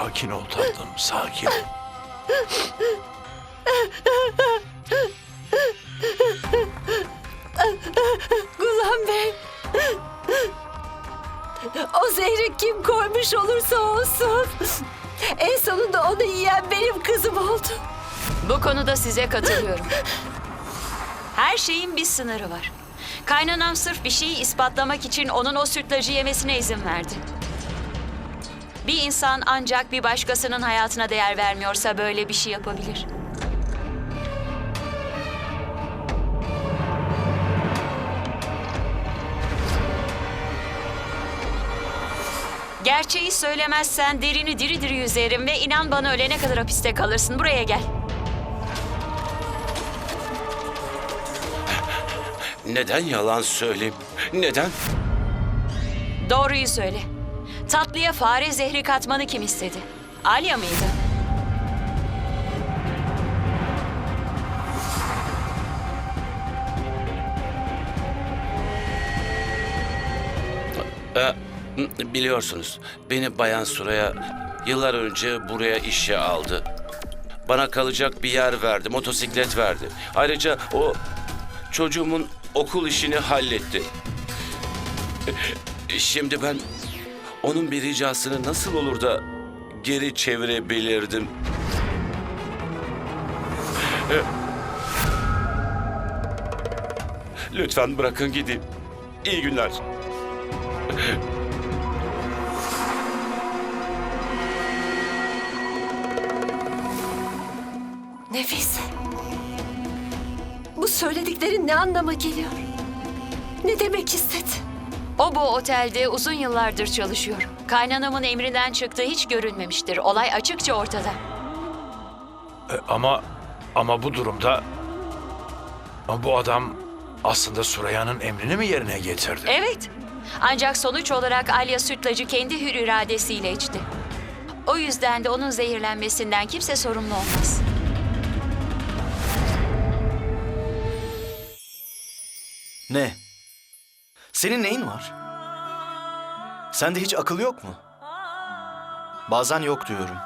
Sakin ol tatlım, sakin. Gulam Bey. O zehri kim koymuş olursa olsun. En sonunda onu yiyen benim kızım oldu. Bu konuda size katılıyorum. Her şeyin bir sınırı var. Kaynanam sırf bir şeyi ispatlamak için onun o sütlacı yemesine izin verdi. Bir insan ancak bir başkasının hayatına değer vermiyorsa böyle bir şey yapabilir. Gerçeği söylemezsen derini diri diri yüzerim ve inan bana ölene kadar hapiste kalırsın. Buraya gel. Neden yalan söyleyeyim? Neden? Doğruyu söyle. Tatlıya fare zehri katmanı kim istedi? Alya mıydı? Ee, biliyorsunuz beni Bayan Sura'ya yıllar önce buraya işe aldı. Bana kalacak bir yer verdi, motosiklet verdi. Ayrıca o çocuğumun okul işini halletti. Şimdi ben onun bir ricasını nasıl olur da geri çevirebilirdim? Lütfen bırakın gideyim. İyi günler. Nefis. Bu söylediklerin ne anlama geliyor? Ne demek istedi? O bu otelde uzun yıllardır çalışıyor. Kaynanamın emrinden çıktığı hiç görünmemiştir. Olay açıkça ortada. E, ama ama bu durumda ama bu adam aslında Suraya'nın emrini mi yerine getirdi? Evet. Ancak sonuç olarak Alya sütlacı kendi hür iradesiyle içti. O yüzden de onun zehirlenmesinden kimse sorumlu olmaz. Ne? Senin neyin var? Sende hiç akıl yok mu? Bazen yok diyorum.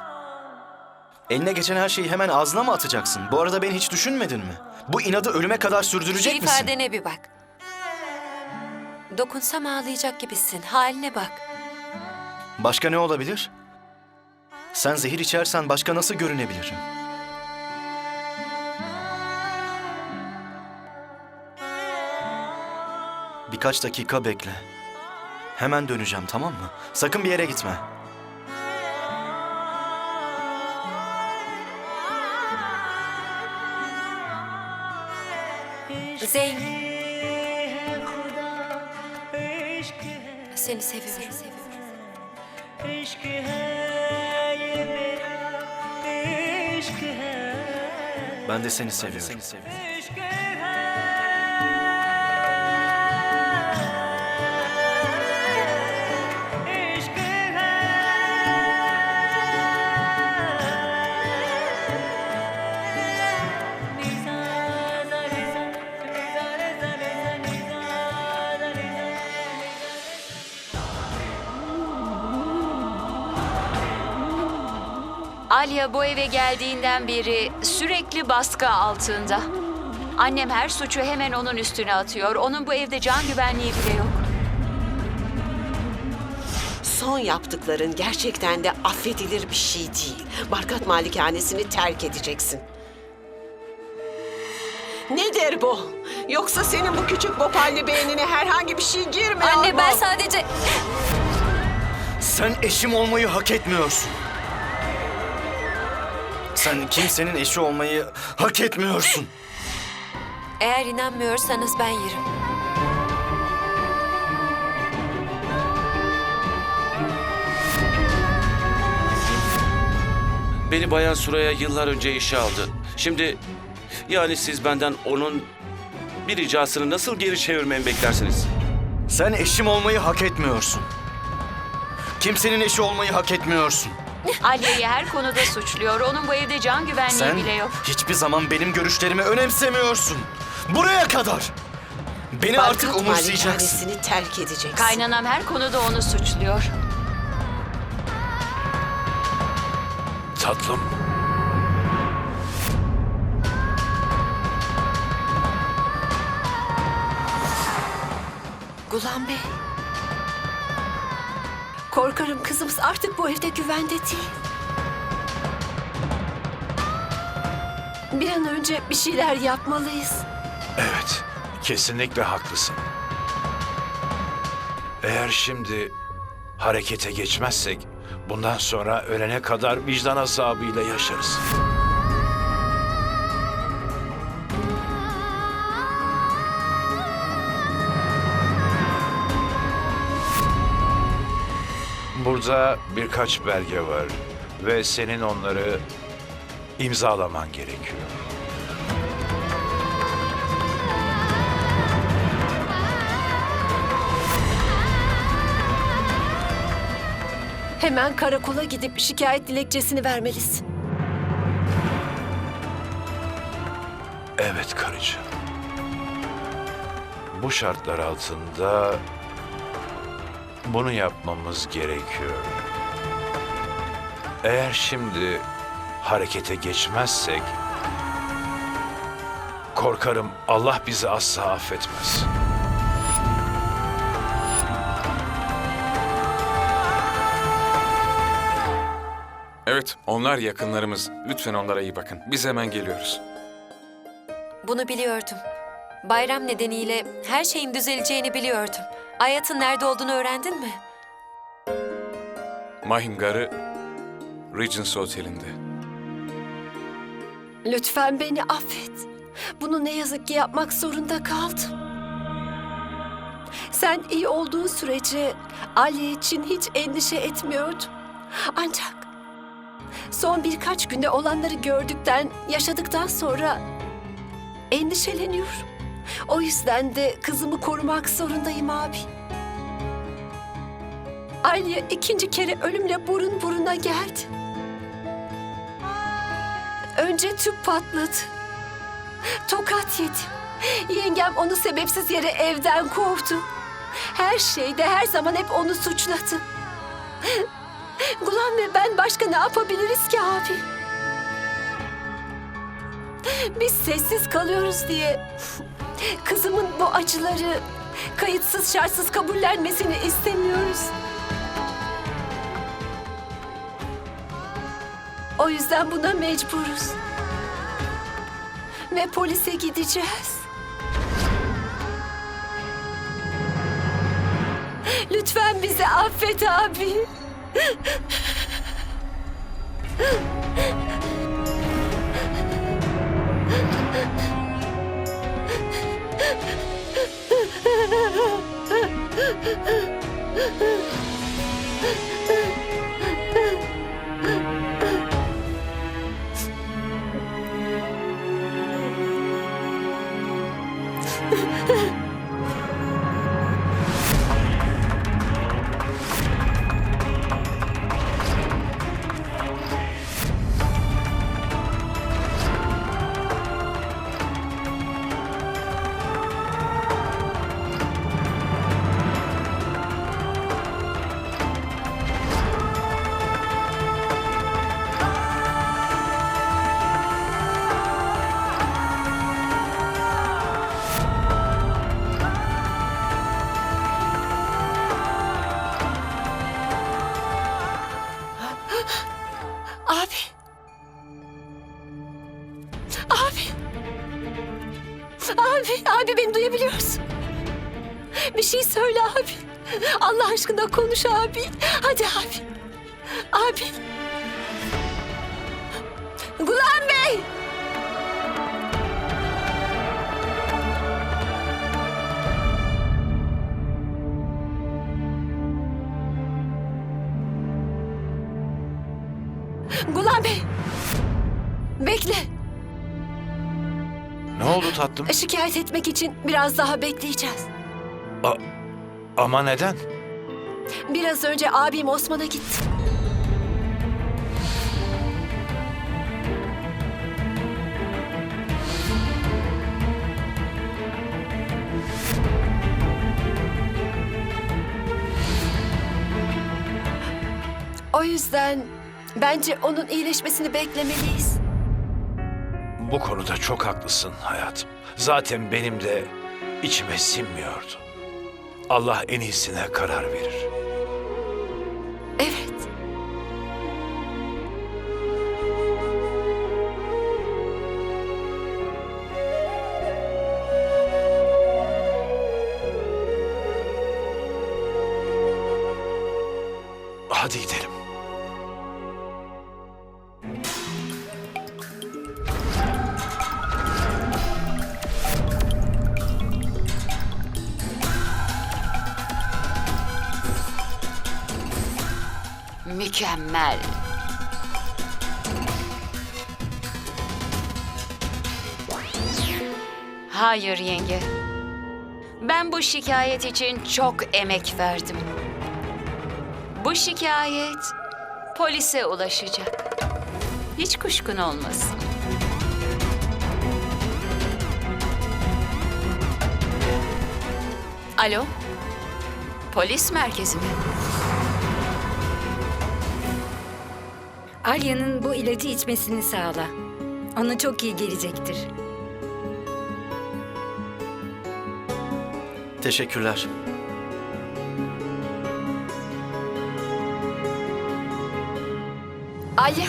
Eline geçen her şeyi hemen ağzına mı atacaksın? Bu arada beni hiç düşünmedin mi? Bu inadı ölüme kadar sürdürecek Şu misin? ifadene bir bak. Dokunsam ağlayacak gibisin. Haline bak. Başka ne olabilir? Sen zehir içersen başka nasıl görünebilirim? Birkaç dakika bekle. Hemen döneceğim tamam mı? Sakın bir yere gitme. Zeyn. Seni seviyorum. Ben de seni seviyorum. Alya bu eve geldiğinden beri sürekli baskı altında. Annem her suçu hemen onun üstüne atıyor. Onun bu evde can güvenliği bile yok. Son yaptıkların gerçekten de affedilir bir şey değil. Barkat malikanesini terk edeceksin. Nedir bu? Yoksa senin bu küçük bopalli beynine herhangi bir şey girmiyor Anne mu? ben sadece... Sen eşim olmayı hak etmiyorsun. Sen kimsenin eşi olmayı hak etmiyorsun. Eğer inanmıyorsanız ben yerim. Beni Bayan Sura'ya yıllar önce işe aldı. Şimdi yani siz benden onun bir ricasını nasıl geri çevirmemi beklersiniz? Sen eşim olmayı hak etmiyorsun. Kimsenin eşi olmayı hak etmiyorsun. Alya'yı her konuda suçluyor. Onun bu evde can güvenliği Sen bile yok. hiçbir zaman benim görüşlerimi önemsemiyorsun. Buraya kadar. Beni artık umursayacaksın. malikanesini terk edeceksin. Kaynanam her konuda onu suçluyor. tatlım. Gulan Bey. Korkarım kızımız artık bu evde güvende değil. Bir an önce bir şeyler yapmalıyız. Evet, kesinlikle haklısın. Eğer şimdi harekete geçmezsek bundan sonra ölene kadar vicdan azabıyla yaşarız. Burada birkaç belge var ve senin onları imzalaman gerekiyor. Hemen karakola gidip şikayet dilekçesini vermelisin. Evet karıcığım. Bu şartlar altında bunu yapmamız gerekiyor. Eğer şimdi harekete geçmezsek korkarım Allah bizi asla affetmez. Evet, onlar yakınlarımız. Lütfen onlara iyi bakın. Biz hemen geliyoruz. Bunu biliyordum. Bayram nedeniyle her şeyin düzeleceğini biliyordum. Ayat'ın nerede olduğunu öğrendin mi? Mahim Garı, Regency Oteli'nde. Lütfen beni affet. Bunu ne yazık ki yapmak zorunda kaldım. Sen iyi olduğun sürece Ali için hiç endişe etmiyordum. Ancak son birkaç günde olanları gördükten, yaşadıktan sonra endişeleniyorum. O yüzden de kızımı korumak zorundayım abi. Aliye ikinci kere ölümle burun buruna geldi. Önce tüp patladı. Tokat yedi. Yengem onu sebepsiz yere evden kovdu. Her şeyde her zaman hep onu suçladı. Gulan ve ben başka ne yapabiliriz ki abi? Biz sessiz kalıyoruz diye kızımın bu acıları kayıtsız şartsız kabullenmesini istemiyoruz. O yüzden buna mecburuz. Ve polise gideceğiz. Lütfen bizi affet abi. Abi. Abi, beni duyabiliyorsun. Bir şey söyle abi. Allah aşkına konuş abi. Hadi abi. Abi. Gulan Bey. Tatlım? Şikayet etmek için biraz daha bekleyeceğiz. Ama neden? Biraz önce abim Osman'a gitti. O yüzden Bence onun iyileşmesini beklemeliyiz. Bu konuda çok haklısın hayatım. Zaten benim de içime sinmiyordu. Allah en iyisine karar verir. Evet. Hadi gidelim. Mükemmel. Hayır yenge. Ben bu şikayet için çok emek verdim. Bu şikayet polise ulaşacak. Hiç kuşkun olmasın. Alo? Polis merkezi mi? Alya'nın bu ilacı içmesini sağla. Ona çok iyi gelecektir. Teşekkürler. Alya.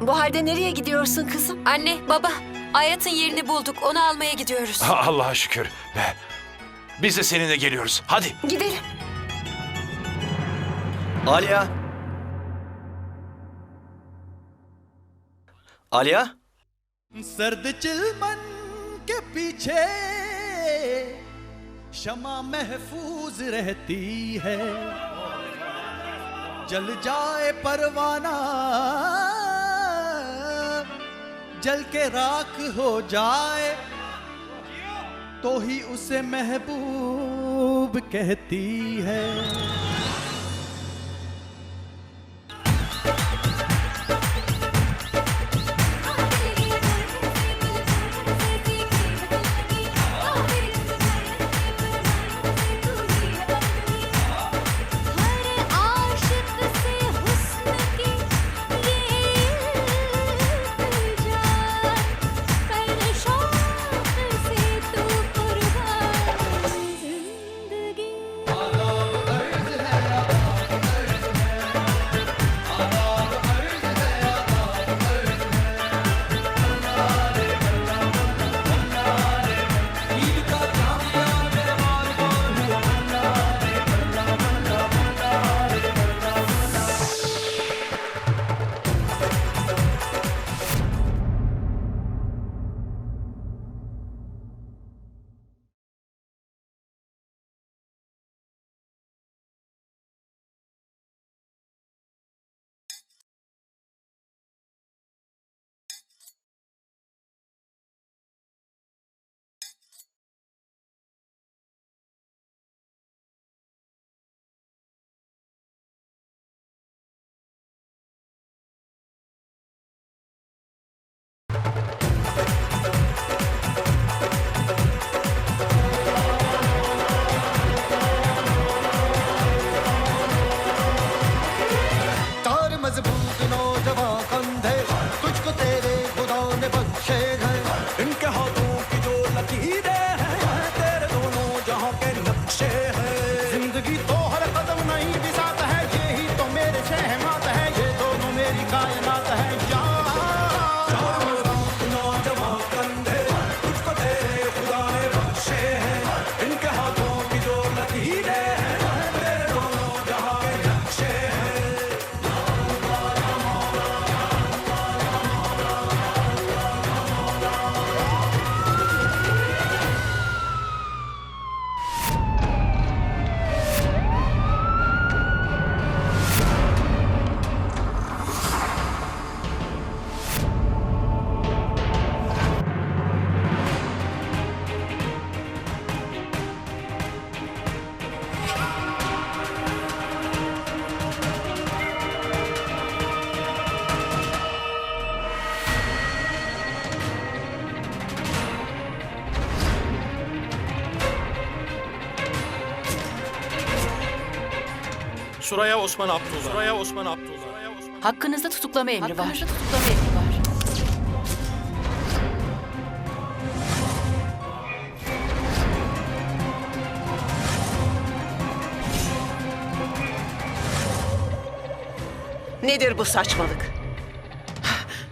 Bu halde nereye gidiyorsun kızım? Anne, baba, Ayat'ın yerini bulduk. Onu almaya gidiyoruz. Ha, Allah'a şükür. Be. Biz de seninle geliyoruz. Hadi. Gidelim. Alya. Alya? सर्द चिलमन के पीछे क्षमा महफूज रहती है जल जाए परवाना, जल के राख हो जाए तो ही उसे महबूब कहती है Suraya Osman Abdullah. Suraya Osman Abdullah. Suraya Osman Hakkınızda tutuklama emri var. Hakkınızda tutuklama emri var. Nedir bu saçmalık?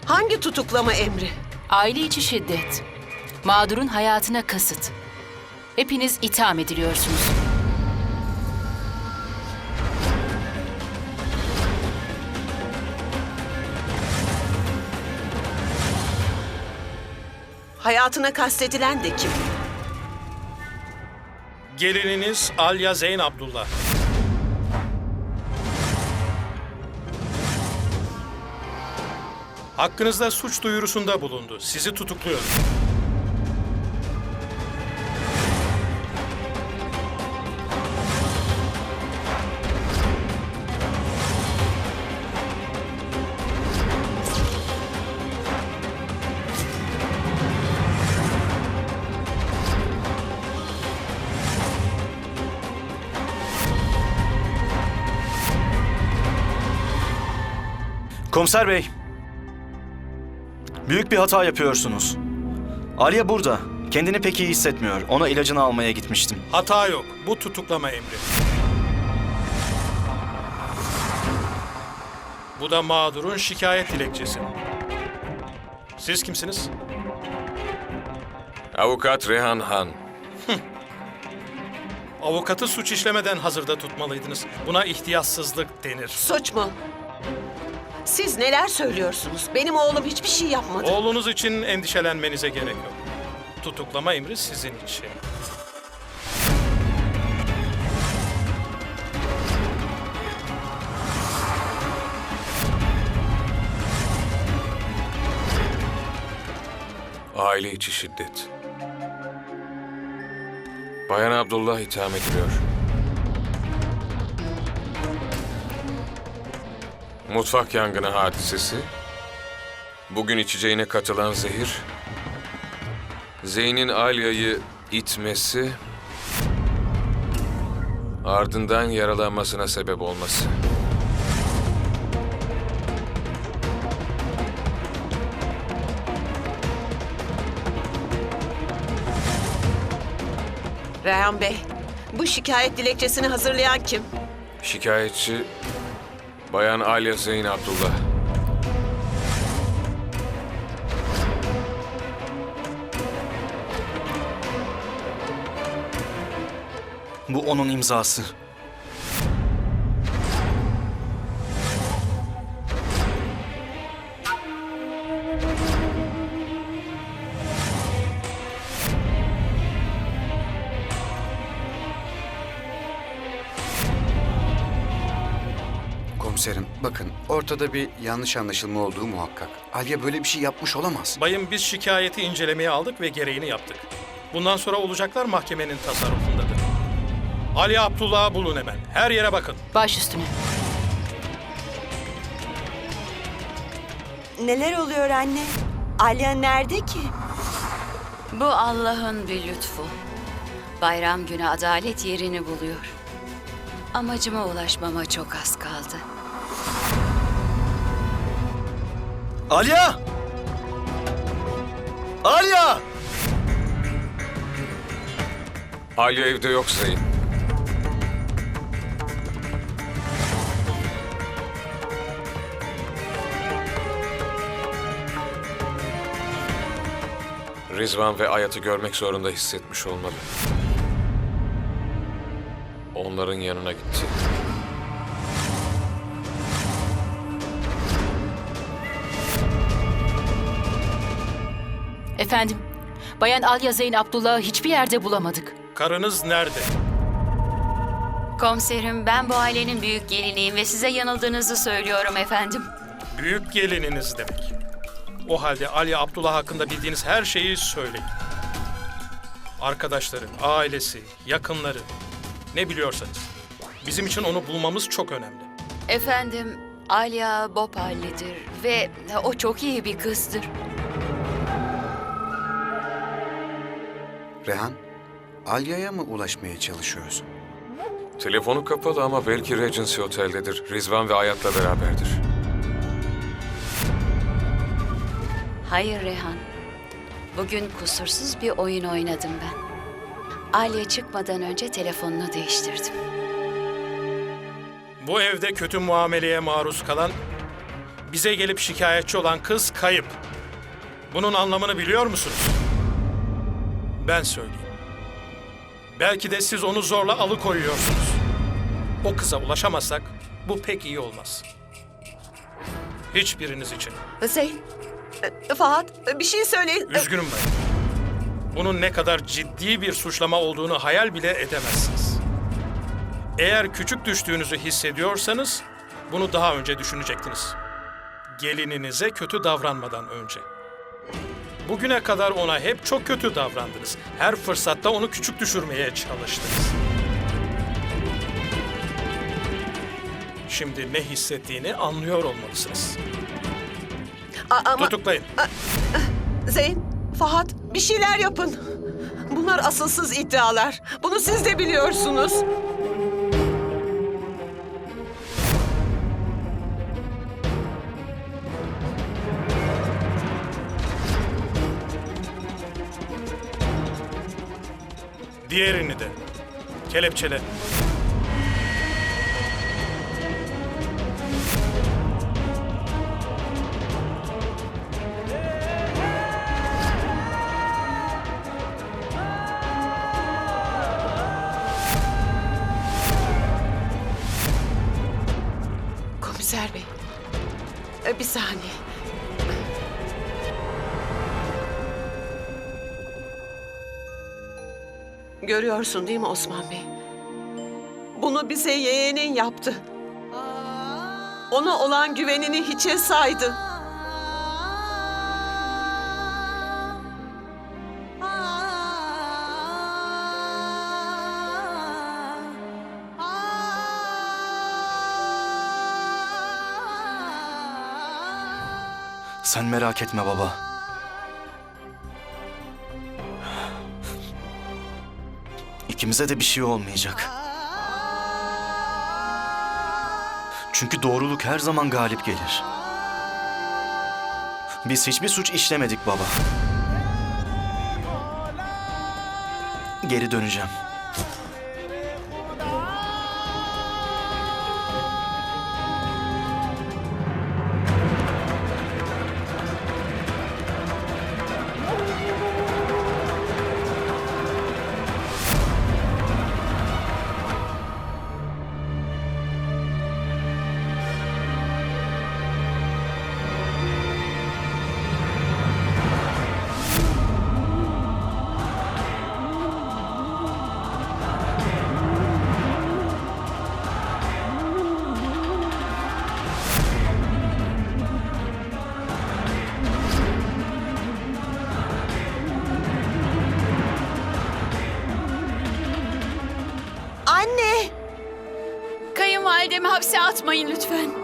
Hangi tutuklama emri? Aile içi şiddet. Mağdurun hayatına kasıt. Hepiniz itham ediliyorsunuz. Hayatına kastedilen de kim? Gelininiz Alya Zeyn Abdullah. Hakkınızda suç duyurusunda bulundu. Sizi tutukluyor. Komiser bey. Büyük bir hata yapıyorsunuz. Arya burada. Kendini pek iyi hissetmiyor. Ona ilacını almaya gitmiştim. Hata yok. Bu tutuklama emri. Bu da mağdurun şikayet dilekçesi. Siz kimsiniz? Avukat Rehan Han. Avukatı suç işlemeden hazırda tutmalıydınız. Buna ihtiyatsızlık denir. Suç mu? Siz neler söylüyorsunuz? Benim oğlum hiçbir şey yapmadı. Oğlunuz için endişelenmenize gerek yok. Tutuklama emri sizin için. Aile içi şiddet. Bayan Abdullah itham ediliyor. Mutfak yangını hadisesi. Bugün içeceğine katılan zehir. Zeyn'in Alya'yı itmesi. Ardından yaralanmasına sebep olması. Reyhan Bey, bu şikayet dilekçesini hazırlayan kim? Şikayetçi Bayan Alya Zeyn Abdullah. Bu onun imzası. Komiserim bakın ortada bir yanlış anlaşılma olduğu muhakkak. Alya böyle bir şey yapmış olamaz. Bayım biz şikayeti incelemeye aldık ve gereğini yaptık. Bundan sonra olacaklar mahkemenin tasarrufundadır. Ali Abdullah'ı bulun hemen. Her yere bakın. Baş üstüne. Neler oluyor anne? Alya nerede ki? Bu Allah'ın bir lütfu. Bayram günü adalet yerini buluyor. Amacıma ulaşmama çok az kaldı. Alya! Alya! Alya evde yok Zeyn. Rizvan ve Ayat'ı görmek zorunda hissetmiş olmalı. Onların yanına gitti. Efendim, Bayan Alya Zeyn Abdullah'ı hiçbir yerde bulamadık. Karınız nerede? Komiserim ben bu ailenin büyük geliniyim ve size yanıldığınızı söylüyorum efendim. Büyük gelininiz demek. O halde Ali Abdullah hakkında bildiğiniz her şeyi söyleyin. Arkadaşları, ailesi, yakınları, ne biliyorsanız. Bizim için onu bulmamız çok önemli. Efendim Alya Bopalli'dir ve o çok iyi bir kızdır. Rehan, Alya'ya mı ulaşmaya çalışıyorsun? Telefonu kapalı ama belki Regency Otel'dedir. Rizvan ve Ayat'la beraberdir. Hayır Rehan. Bugün kusursuz bir oyun oynadım ben. Aliye çıkmadan önce telefonunu değiştirdim. Bu evde kötü muameleye maruz kalan, bize gelip şikayetçi olan kız kayıp. Bunun anlamını biliyor musunuz? Ben söyleyeyim. Belki de siz onu zorla alıkoyuyorsunuz. O kıza ulaşamazsak bu pek iyi olmaz. Hiçbiriniz için. Zeyn, e, Fahat bir şey söyleyin. Üzgünüm ben. Bunun ne kadar ciddi bir suçlama olduğunu hayal bile edemezsiniz. Eğer küçük düştüğünüzü hissediyorsanız bunu daha önce düşünecektiniz. Gelininize kötü davranmadan önce. Bugüne kadar ona hep çok kötü davrandınız. Her fırsatta onu küçük düşürmeye çalıştınız. Şimdi ne hissettiğini anlıyor olmalısınız. A- ama Tutuklayın. Zeyn, Fahat bir şeyler yapın. Bunlar asılsız iddialar. Bunu siz de biliyorsunuz. Diğerini de. Kelepçele. Komiser bey. e, Bir saniye. Görüyorsun değil mi Osman Bey? Bunu bize yeğenin yaptı. Ona olan güvenini hiçe saydı. Sen merak etme baba. İkimize de bir şey olmayacak. Çünkü doğruluk her zaman galip gelir. Biz hiçbir suç işlemedik baba. Geri döneceğim. Kayınvalidemi hapse atmayın lütfen.